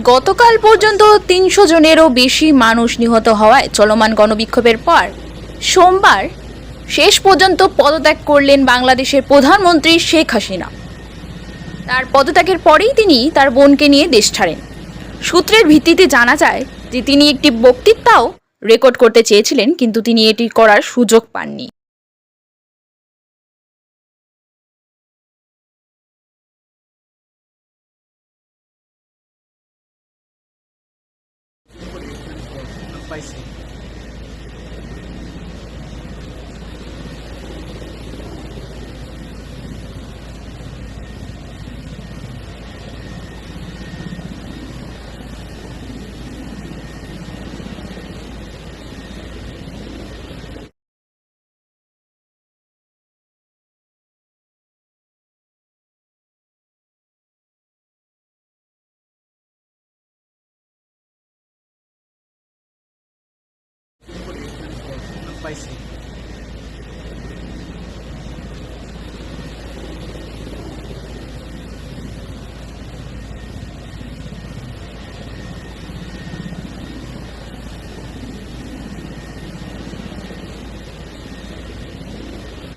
গতকাল পর্যন্ত তিনশো জনেরও বেশি মানুষ নিহত হওয়ায় চলমান গণবিক্ষোভের পর সোমবার শেষ পর্যন্ত পদত্যাগ করলেন বাংলাদেশের প্রধানমন্ত্রী শেখ হাসিনা। তার পদত্যাগের পরেই তিনি তার বোনকে নিয়ে দেশ ছাড়েন। সূত্রের ভিত্তিতে জানা যায় যে তিনি একটি বক্তৃতাও রেকর্ড করতে চেয়েছিলেন, কিন্তু তিনি এটি করার সুযোগ পাননি। spicy. spicy.